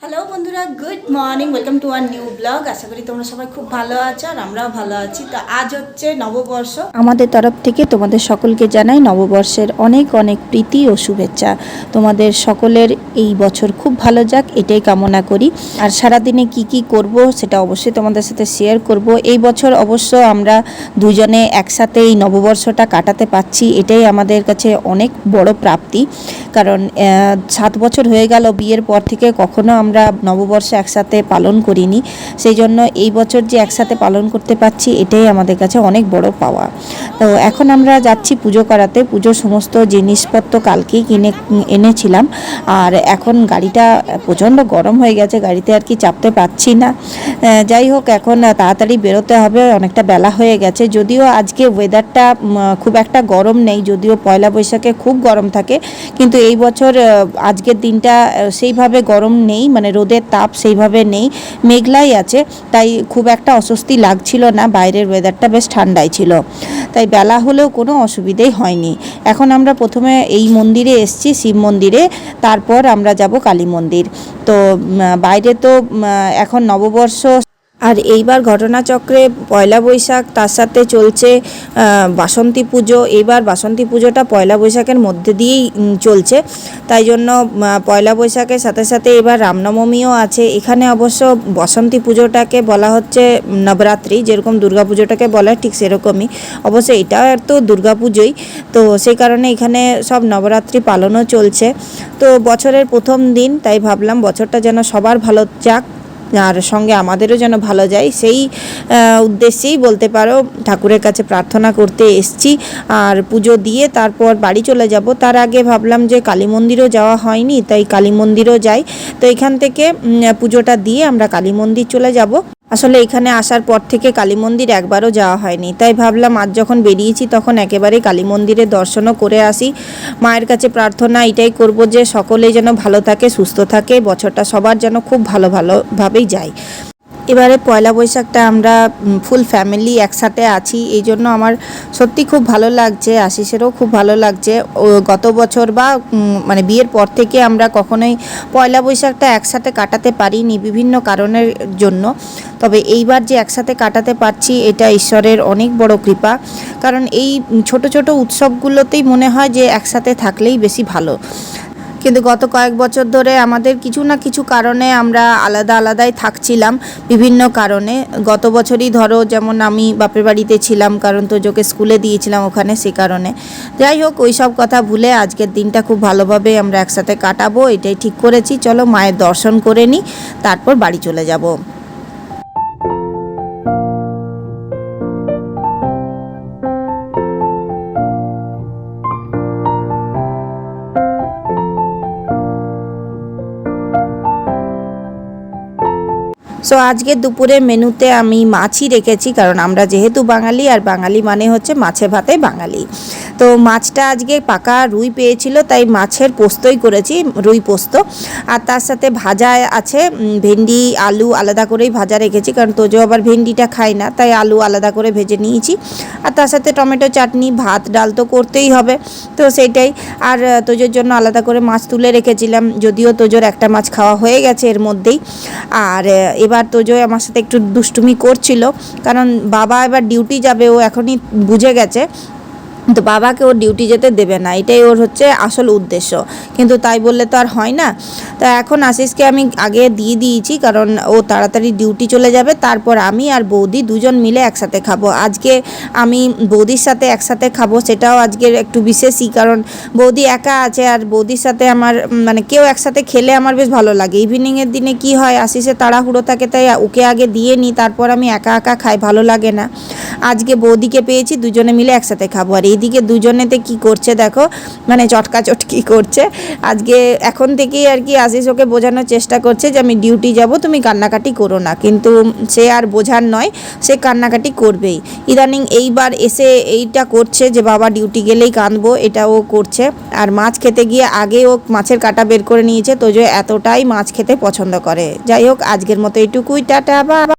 Hello? বন্ধুরা good morning welcome to our new blog আশা করি তোমরা সবাই খুব ভালো আছো আর আমরাও ভালো আছি। তো আজ হচ্ছে নববর্ষ। আমাদের তরফ থেকে তোমাদের সকলকে জানাই নববর্ষের অনেক অনেক প্রীতি ও শুভেচ্ছা। তোমাদের সকলের এই বছর খুব ভালো যাক, এটাই কামনা করি। আর সারাদিনে কি কি করব সেটা অবশ্যই তোমাদের সাথে শেয়ার করব। এই বছর অবশ্য আমরা দুজনে একসাথে এই নববর্ষটা কাটাতে পাচ্ছি এটাই আমাদের কাছে অনেক বড় প্রাপ্তি। কারণ সাত বছর হয়ে গেল বিয়ের পর থেকে কখনো আমরা নববর্ষ একসাথে পালন করিনি। সেই জন্য এই বছর যে একসাথে পালন করতে পারছি, এটাই আমাদের কাছে অনেক বড় পাওয়া। তো এখন আমরা যাচ্ছি পুজো করাতে। পুজোর সমস্ত জিনিসপত্র কালকেই কিনে, এনেছিলাম। আর এখন গাড়িটা প্রচণ্ড গরম হয়ে গেছে, গাড়িতে আর কি চাপতে পারছি না। যাই হোক, এখন তাড়াতাড়ি বেরোতে হবে, অনেকটা বেলা হয়ে গেছে। যদিও আজকে ওয়েদারটা খুব একটা গরম নেই, যদিও পয়লা বৈশাখে খুব গরম থাকে, কিন্তু এই বছর আজকের দিনটা সেইভাবে গরম নেই মানে রোদের তাপ সেইভাবে নেই, মেঘলাই আছে, তাই খুব একটা অস্বস্তি লাগছিল না, বাইরের ওয়েদারটা বেশ ঠান্ডাই ছিল। তাই বেলা হলেও কোনো অসুবিধেই হয়নি। এখন আমরা প্রথমে এই মন্দিরে এসছি, শিব মন্দিরে, তারপর আমরা যাব কালী মন্দির। তো বাইরে তো এখন নববর্ষ আর এইবার ঘটনাচক্রে পয়লা বৈশাখ তার সাথে চলছে বাসন্তী পুজো। এইবার বাসন্তী পুজোটা পয়লা বৈশাখের মধ্যে দিয়েই চলছে। তাই জন্য পয়লা বৈশাখের সাথে সাথে এবার রামনবমীও আছে। এখানে অবশ্য বসন্তী পুজোটাকে বলা হচ্ছে নবরাত্রি। যেরকম দুর্গা পুজোটাকে বলা ঠিক সেরকমই। অবশ্য এটাও তো দুর্গা পুজোই। তো সেই কারণে এখানে সব নবরাত্রি পালনও চলছে। তো বছরের প্রথম দিন, তাই ভাবলাম বছরটা যেন সবার ভালো যাক। আর সঙ্গে আমাদেরও যেন ভালো যায়, সেই উদ্দেশ্যেই বলতে পারো, ঠাকুরের কাছে প্রার্থনা করতে এসছি। আর পুজো দিয়ে তারপর বাড়ি চলে যাব। তার আগে ভাবলাম যে কালী মন্দিরও যাওয়া হয়নি, তাই কালী মন্দিরও যাই। তো এখান থেকে পুজোটা দিয়ে আমরা কালী মন্দির চলে যাব। আসলে এখানে আসার পর থেকে কালী মন্দির একবারও যাওয়া হয়নি। তাই ভাবলাম, আজ যখন বেরিয়েছি তখন একেবারে কালী মন্দিরের দর্শনও করে আসি। মায়ের কাছে প্রার্থনা এটাই করব যে সকলেই যেন ভালো থাকে, সুস্থ থাকে, বছরটা সবার যেন খুব ভালো ভালোভাবেই যায়। এবারে পয়লা বৈশাখটা আমরা ফুল ফ্যামিলি একসাথে আছি। এই জন্য আমার সত্যি খুব ভালো লাগছে, আশিসেরও খুব ভালো লাগছে। গত বছর বা মানে বিয়ের পর থেকে আমরা কখনোই পয়লা বৈশাখটা একসাথে কাটাতে পারিনি বিভিন্ন কারণের জন্য। তবে এইবার যে একসাথে কাটাতে পারছি, এটা ঈশ্বরের অনেক বড় কৃপা। কারণ এই ছোট ছোট উৎসবগুলোতেই মনে হয় যে একসাথে থাকলেই বেশি ভালো। কিন্তু গত কয়েক বছর ধরে আমাদের কিছু না কিছু কারণে আমরা আলাদা আলাদাই থাকছিলাম বিভিন্ন কারণে। গত বছরই ধরো যেমন আমি বাপের বাড়িতে ছিলাম, কারণ তোজোকে স্কুলে দিয়েছিলাম ওখানে সে কারণে। যাই হোক ওই সব কথা ভুলে আজকের দিনটা খুব ভালোভাবে আমরা একসাথে কাটাবো, এটাই ঠিক করেছি। চলো মায়ের দর্শন করে নিই, তারপর বাড়ি চলে যাব। সো আজকে দুপুরে মেনুতে আমি মাছই রেখেছি কারণ আমরা যেহেতু বাঙালি আর বাঙালি মানে হচ্ছে মাছে ভাতে বাঙালি। তো মাছটা আজকে পাকা রুই পেয়েছিল তাই মাছের পোস্তই করেছি রুই পোস্ত। আর তার সাথে ভাজা আছে ভেন্ডি আলু আলাদা করেই ভাজা রেখেছি কারণ তোজো আবার ভেন্ডিটা খায় না তাই আলু আলাদা করে ভেজে নিয়েছি। আর তার সাথে টমেটো চাটনি ভাত ডাল তো করতেই হবে তো সেইটাই আর তোজোর জন্য আলাদা করে মাছ তুলে রেখেছিলাম যদিও তোজোর একটা মাছ খাওয়া হয়ে গেছে এর মধ্যেই। আর আহ, এবার তোজো আমার সাথে একটু দুষ্টুমি করছিল। কারণ বাবা এবার ডিউটি যাবে, ও এখনই বুঝে গেছে। তো বাবাকে ওর ডিউটি যেতে দেবে না, এটাই ওর হচ্ছে আসল উদ্দেশ্য। কিন্তু তাই বললে তো আর হয় না। তা এখন আশিসকে আমি আগে দিয়ে দিয়েছি, কারণ ও তাড়াতাড়ি ডিউটি চলে যাবে, তারপর আমি আর বৌদি দুজন মিলে একসাথে খাব। আজকে আমি বৌদির সাথে একসাথে খাব, সেটাও আজকের একটু বিশেষই, কারণ বৌদি একা আছে আর বৌদির সাথে আমার মানে কেউ একসাথে খেলে আমার বেশ ভালো লাগে। ইভিনিংয়ের দিনে কি হয় আশিসে তাড়াহুড়ো থাকে, তাই ওকে আগে দিয়ে নিই, তারপর আমি একা একা খাই, ভালো লাগে না। আজকে বৌদিকে পেয়েছি, দুজনে মিলে একসাথে খাব। আর এইদিকে দুজনেতে কি করছে দেখো? মানে চটকা চটকি করছে। আজকে এখন থেকেই আর কি আশিস ওকে বোঝানোর চেষ্টা করছে যে আমি ডিউটি যাব, তুমি কান্নাকাটি করো না। কিন্তু সে আর বোঝার নয়, সে কান্নাকাটি করবেই। ইদানিং এইবার এসে এইটা করছে যে বাবা ডিউটি গেলেই কাঁদবো, এটা ও করছে। আর মাছ খেতে গিয়ে আগে ও মাছের কাটা বের করে নিয়েছে, তো যে এতটাই মাছ খেতে পছন্দ করে। যাই হোক, আজকের মতো এইটুকুই। টাটা বা